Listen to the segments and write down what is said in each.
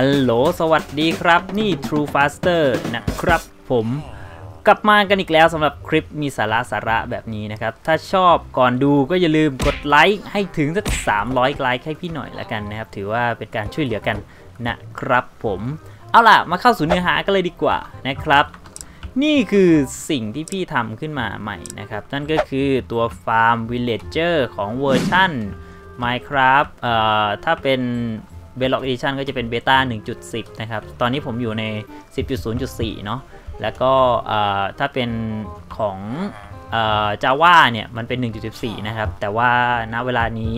ฮัลโหล สวัสดีครับ นี่ True Faster นะครับผม กลับมากันอีกแล้วสำหรับคลิปมีสาระสาระแบบนี้นะครับ ถ้าชอบก่อนดูก็อย่าลืมกดไลค์ให้ถึงสัก300 ไลค์ให้พี่หน่อยละกันนะครับ ถือว่าเป็นการช่วยเหลือกันนะครับผม เอาล่ะ มาเข้าสู่เนื้อหากันเลยดีกว่านะครับ นี่คือสิ่งที่พี่ทำขึ้นมาใหม่นะครับ นั่นก็คือตัวฟาร์ม Villager ของเวอร์ชัน Minecraft เอ่อถ้าเป็น b e l o c Edition ก็จะเป็นเบต้า1.10 นะครับ ตอนนี้ผมอยู่ใน 10.0.4 เนาะแล้วก็ถ้าเป็นของเอ่อ Java เนี่ยมันเป็น 1.14 นะครับ แต่ว่าณเวลานี้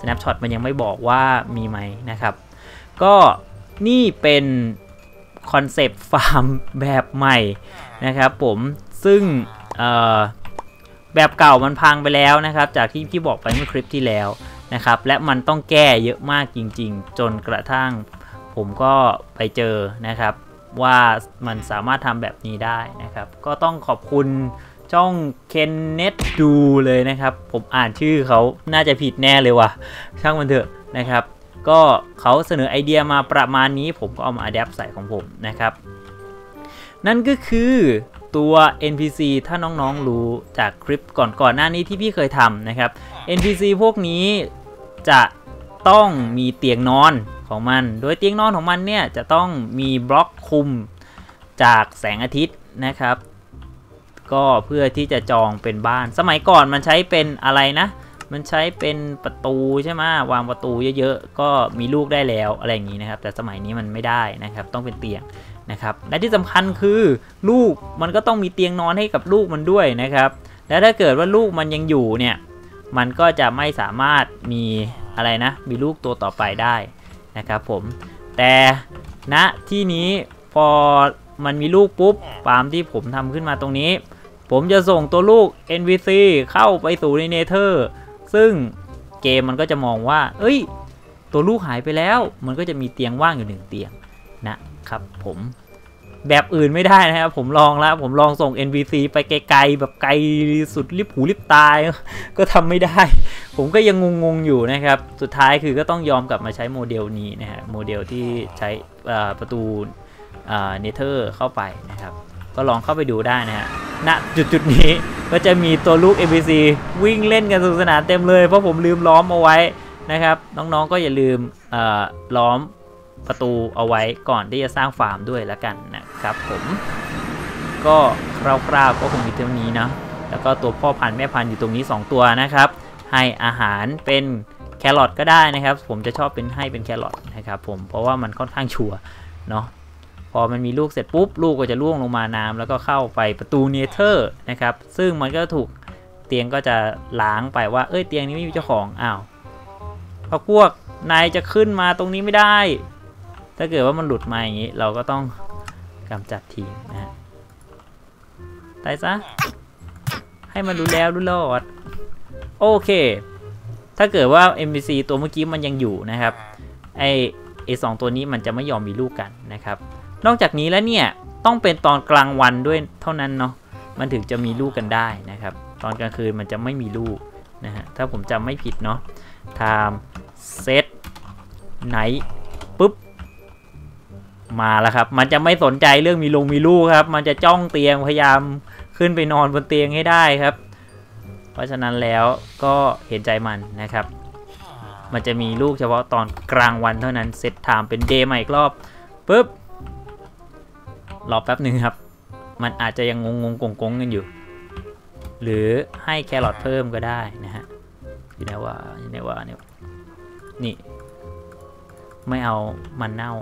Snapshot มันยังไม่บอกว่ามีไหมนะครับ ก็นี่เป็นคอนเซปต์ฟาร์มแบบใหม่นะครับผมซึ่งแบบเก่ามันพังไปแล้วนะครับ จากที่พี่บอกไปเมื่อคลิปที่แล้ว นะครับ และมันต้องแก้เยอะมากจริง ๆ จนกระทั่งผมก็ไปเจอนะครับ ว่ามันสามารถทำแบบนี้ได้นะครับ ก็ต้องขอบคุณจ้องเคนเนตดูเลยนะครับ ผมอ่านชื่อเขาน่าจะผิดแน่เลยว่ะ ช่างมันเถอะนะครับ ก็เขาเสนอไอเดียมาประมาณนี้ ผมก็เอามาอัดแอปใส่ของผมนะครับ นั่นก็คือตัว NPC ถ้าน้องๆรู้จากคลิปก่อนๆหน้านี้ที่พี่เคยทำนะครับ NPC พวกนี้ จะต้องมีเตียงนอนของมัน โดยเตียงนอนของมันเนี่ยจะต้องมีบล็อกคุมจากแสงอาทิตย์นะครับ ก็เพื่อที่จะจองเป็นบ้าน สมัยก่อนมันใช้เป็นอะไรนะ มันใช้เป็นประตูใช่ไหมวางประตูเยอะๆ ก็มีลูกได้แล้วอะไรอย่างนี้นะครับ แต่สมัยนี้มันไม่ได้นะครับ ต้องเป็นเตียงนะครับ และที่สำคัญคือลูกมันก็ต้องมีเตียงนอนให้กับลูกมันด้วยนะครับ และถ้าเกิดว่าลูกมันยังอยู่เนี่ย มันก็จะไม่สามารถมีอะไรนะ มีลูกตัวต่อไปได้นะครับผมแต่ณที่นี้พอมันมีลูกปุ๊บฟาร์มที่ผมทำขึ้นมาตรงนี้ ผมจะส่งตัวลูก NPC เข้าไปสู่ในเนเธอร์ซึ่งเกมมันก็จะมองว่า เอ้ย ตัวลูกหายไปแล้ว มันก็จะมีเตียงว่างอยู่หนึ่งเตียงนะครับผม แบบอื่นไม่ได้นะครับผมลองแล้วผมลองส่ง NPC ไปไกลๆแบบไกลสุดริบหูริบตาย ก็ทำไม่ได้ ผมก็ยังงงๆอยู่นะครับ สุดท้ายคือก็ต้องยอมกลับมาใช้โมเดลนี้นะฮะโมเดลที่ใช้ประตูเนเธอร์เข้าไปนะครับ ก็ลองเข้าไปดูได้นะฮะณจุดจุดนี้ก็จะมีตัวลูก NPC วิ่งเล่นกันสนุกสนานเต็มเลยเพราะผมลืมล้อมเอาไว้นะครับ น้องๆก็อย่าลืมล้อม ประตูเอาไว้ก่อนที่จะสร้างฟาร์มด้วยแล้วกันนะครับผมก็คร่าวๆก็คงมีเท่านี้นะแล้วก็ตัวพ่อพันธุ์แม่พันธุ์อยู่ตรงนี้ 2 ตัวนะครับ ให้อาหารเป็นแครอทก็ได้นะครับ ผมจะชอบเป็นให้เป็นแครอทนะครับผมเพราะว่ามันค่อนข้างชัวร์เนาะพอมันมีลูกเสร็จปุ๊บ ลูกก็จะล่วงลงมาน้ำแล้วก็เข้าไปประตูเนเธอร์นะครับ ซึ่งมันก็ถูกเตียงก็จะล้างไปว่าเอ้ยเตียงนี้ไม่มีเจ้าของอ้าวพอพวกนายจะขึ้นมาตรงนี้ไม่ได้ ถ้าเกิดว่ามันหลุดมาอย่างนี้ เราก็ต้องกำจัดทิ้งนะฮะตายซะ ให้มันรู้แล้วรู้รอด โอเค ถ้าเกิดว่า NPC ตัวเมื่อกี้มันยังอยู่นะครับ ไอไอสองตัวนี้มันจะไม่ยอมมีลูกกันนะครับ นอกจากนี้แล้วเนี่ย ต้องเป็นตอนกลางวันด้วยเท่านั้นเนาะ มันถึงจะมีลูกกันได้นะครับ ตอนกลางคืนมันจะไม่มีลูกนะฮะ ถ้าผมจำไม่ผิดเนาะ time set night ปุ๊บ มาแล้วครับ มันจะไม่สนใจเรื่องมีลงมีลูกครับ มันจะจ้องเตียงพยายามขึ้นไปนอนบนเตียงให้ได้ครับ เพราะฉะนั้นแล้วก็เห็นใจมันนะครับ มันจะมีลูกเฉพาะตอนกลางวันเท่านั้นเซตไทม์เป็นเดย์ใหม่อีกรอบปุ๊บรอแป๊บหนึ่งครับ มันอาจจะยังงงงงงงกันอยู่ หรือให้แครอทเพิ่มก็ได้นะฮะอยู่ไหนว่าอยู่ไหนว่าเนี่ยนี่ ไม่เอามันเน่า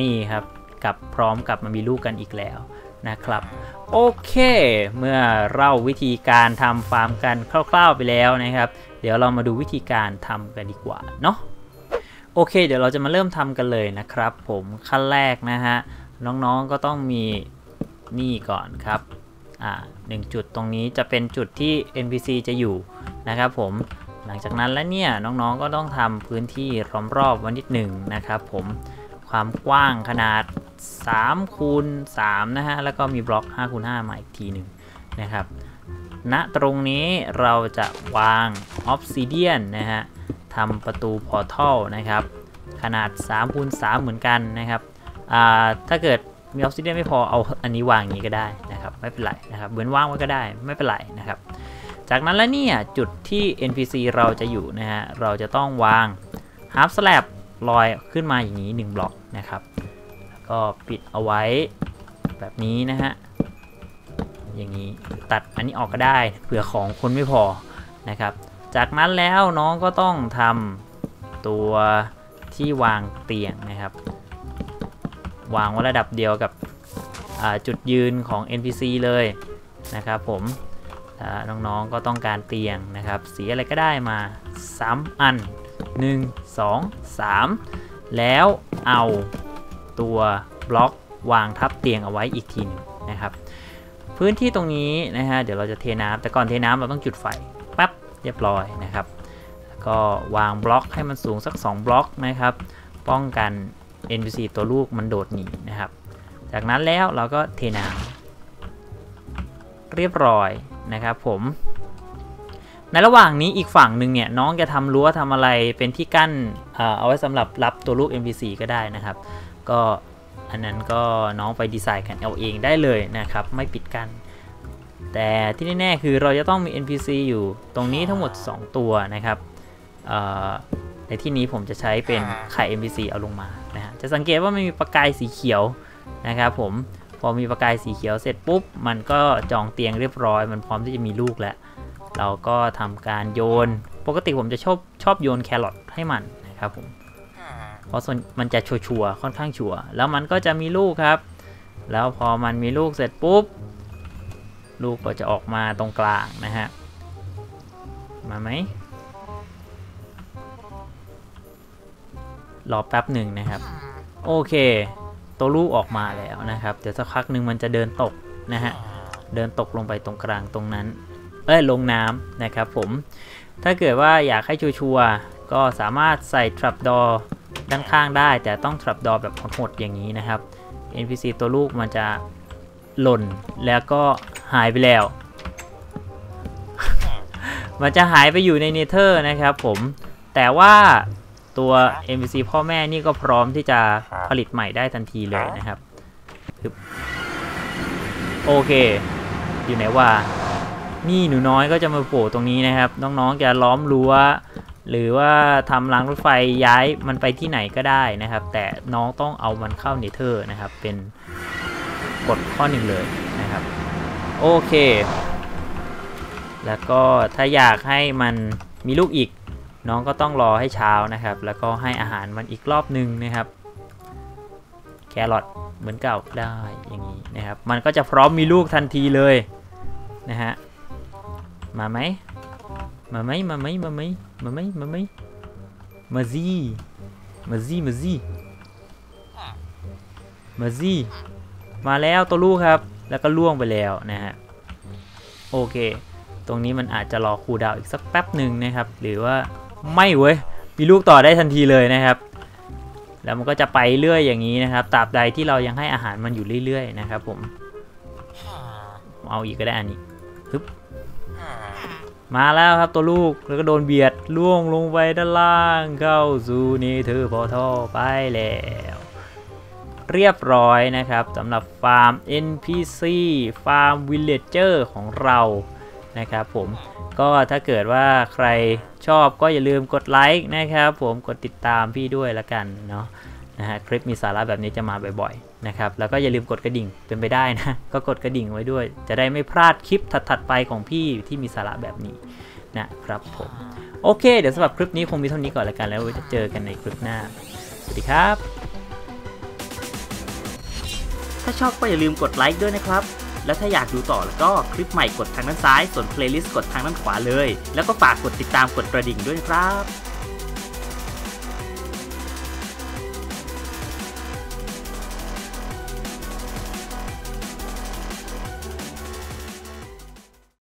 นี่ครับกับพร้อมกับมันมีลูกกันอีกแล้วนะครับ โอเค เมื่อเล่าวิธีการทำฟาร์มกันคร่าว ๆไปแล้วนะครับ เดี๋ยวเรามาดูวิธีการทำกันดีกว่าเนาะโอเค เดี๋ยวเราจะมาเริ่มทำกันเลยนะครับ ผมขั้นแรกนะฮะน้องๆก็ต้องมีนี่ก่อนครับอ่าหนึ่งจุดตรงนี้จะเป็นจุดที่ NPC จะอยู่นะครับผมหลังจากนั้นแล้วเนี่ยน้องๆก็ต้องทำพื้นที่ล้อมรอบไว้นิดหนึ่งนะครับผม ความกว้างขนาด3คูณ3นะฮะ แล้วก็มีบล็อก5คูณ5มาอีกทีหนึ่งนะครับณตรงนี้เราจะวางออฟซิเดียนนะฮะทำประตูพอร์ทัลนะครับ ขนาด3คูณ3เหมือนกันนะครับถ้าเกิดมีออฟซิเดียนไม่พอเอาอันนี้วางอย่างนี้ก็ได้นะครับไม่เป็นไรนะครับเว้นว่างไว้ก็ได้ไม่เป็นไรนะครับ จากนั้นแล้วเนี่ยจุดที่ NPC เราจะอยู่นะฮะเราจะต้องวาง half slab ลอยขึ้นมาอย่างนี้ 1 บล็อกนะครับ แล้วก็ปิดเอาไว้แบบนี้นะฮะ อย่างนี้ตัดอันนี้ออกก็ได้เผื่อของคนไม่พอนะครับ จากนั้นแล้วน้องก็ต้องทำตัวที่วางเตียงนะครับ วางไว้ระดับเดียวกับจุดยืนของ NPC เลยนะครับผมน้องๆก็ต้องการเตียงนะครับ สีอะไรก็ได้มา 3 อัน 1 2 3 แล้วเอาตัวบล็อกวางทับเตียงเอาไว้อีกทีนึงนะครับพื้นที่ตรงนี้นะฮะเดี๋ยวเราจะเทน้ำแต่ก่อนเทน้ำเราต้องจุดไฟปั๊บเรียบร้อยนะครับ ก็วางบล็อกให้มันสูงสัก 2 บล็อกนะครับ ป้องกัน NPC ตัวลูกมันโดดหนีนะครับ จากนั้นแล้วเราก็เทน้ำเรียบร้อยนะครับผม ในระหว่างนี้อีกฝั่งหนึ่งเนี่ยน้องจะทำรั้วทำอะไรเป็นที่กั้นเอาไว้สำหรับรับตัวลูก NPC ก็ได้นะครับ ก็อันนั้นก็น้องไปดีไซน์กันเอาเองได้เลยนะครับไม่ปิดกัน้นแต่ที่แน่ๆคือเราจะต้องมี NPC อยู่ตรงนี้ทั้งหมด 2 ตัวนะครับในที่นี้ผมจะใช้เป็นไข่ NPC เอาลงมานะฮะจะสังเกตว่าไม่มีประกายสีเขียวนะครับผมพอมีประกายสีเขียวเสร็จปุ๊บ มันก็จองเตียงเรียบร้อย มันพร้อมที่จะมีลูกแล้ว เราก็ทำการโยน ปกติผมจะชอบชอบโยนแครอทให้มันนะครับผม เพราะส่วนมันจะชัวร์ค่อนข้างชัวร์แล้วมันก็จะมีลูกครับ แล้วพอมันมีลูกเสร็จปุ๊บ ลูกก็จะออกมาตรงกลางนะฮะ มาไหมรอแป๊บหนึ่งนะครับ โอเค ตัวลูกออกมาแล้วนะครับ เดี๋ยวสักพักหนึ่งมันจะเดินตกนะฮะ เดินตกลงไปตรงกลางตรงนั้น เอ้ยลงน้ำนะครับผม ถ้าเกิดว่าอยากให้ชัวร์ก็สามารถใส่ trap door ด้านข้างได้ แต่ต้อง trap door แบบหดๆอย่างนี้นะครับ NPC ตัวลูกมันจะหล่นแล้วก็หายไปแล้ว มันจะหายไปอยู่ในเนเธอร์นะครับผม แต่ว่าตัว MVC พ่อแม่นี่ก็พร้อมที่จะผลิตใหม่ได้ทันทีเลยนะครับ โอเค อยู่ไหนว่า นี่หนูน้อยก็จะมาโผล่ตรงนี้นะครับ น้องๆจะล้อมรั้วหรือว่าทำรางรถไฟย้ายมันไปที่ไหนก็ได้นะครับ แต่น้องต้องเอามันเข้าเนเธอร์นะครับ เป็นกฎข้อหนึ่งเลยนะครับ โอเค แล้วก็ถ้าอยากให้มันมีลูกอีก น้องก็ต้องรอให้เช้านะครับ แล้วก็ให้อาหารมันอีกรอบหนึ่งนะครับ แครอทเหมือนเก่าได้อย่างนี้นะครับ มันก็จะพร้อมมีลูกทันทีเลยนะฮะ มาไหมมาไหมมาไหมมาไหมมาไหมมาไหมมาซีมาซีมาซีมาซีมาแล้วตัวลูกครับ แล้วก็ล่วงไปแล้วนะฮะโอเค ตรงนี้มันอาจจะรอคูดาวอีกสักแป๊บหนึ่งนะครับ หรือว่าไม่เว้ยมีลูกต่อได้ทันทีเลยนะครับ แล้วมันก็จะไปเรื่อยอย่างนี้นะครับตราบใดที่เรายังให้อาหารมันอยู่เรื่อยๆนะครับ ผม เอาอีกก็ได้อันนี้ฮึบ มาแล้วครับตัวลูกแล้วก็โดนเบียดล่วงลงไปด้านล่างเข้าสู่นี่เธอพอท่อไปแล้วเรียบร้อยนะครับสำหรับฟาร์ม NPC ฟาร์มวิลเลจเจอร์ของเรานะครับผมก็ถ้าเกิดว่าใครชอบก็อย่าลืมกดไลค์นะครับผมกดติดตามพี่ด้วยละกันเนาะ นะฮะคลิปมีสาระแบบนี้จะมาบ่อยๆนะครับแล้วก็อย่าลืมกดกระดิ่งเป็นไปได้นะก็กดกระดิ่งไว้ด้วย จะได้ไม่พลาดคลิปถัดๆไปของพี่ที่มีสาระแบบนี้นะครับผมโอเค เดี๋ยวสำหรับคลิปนี้คงมีเท่านี้ก่อนละกันแล้วจะเจอกันในคลิปหน้า สวัสดีครับ ถ้าชอบก็อย่าลืมกดไลค์ด้วยนะครับ และถ้าอยากดูต่อแล้วก็คลิปใหม่กดทางด้านซ้าย ส่วนเพลย์ลิสต์กดทางด้านขวาเลย แล้วก็ฝากกดติดตามกดกระดิ่งด้วยครับ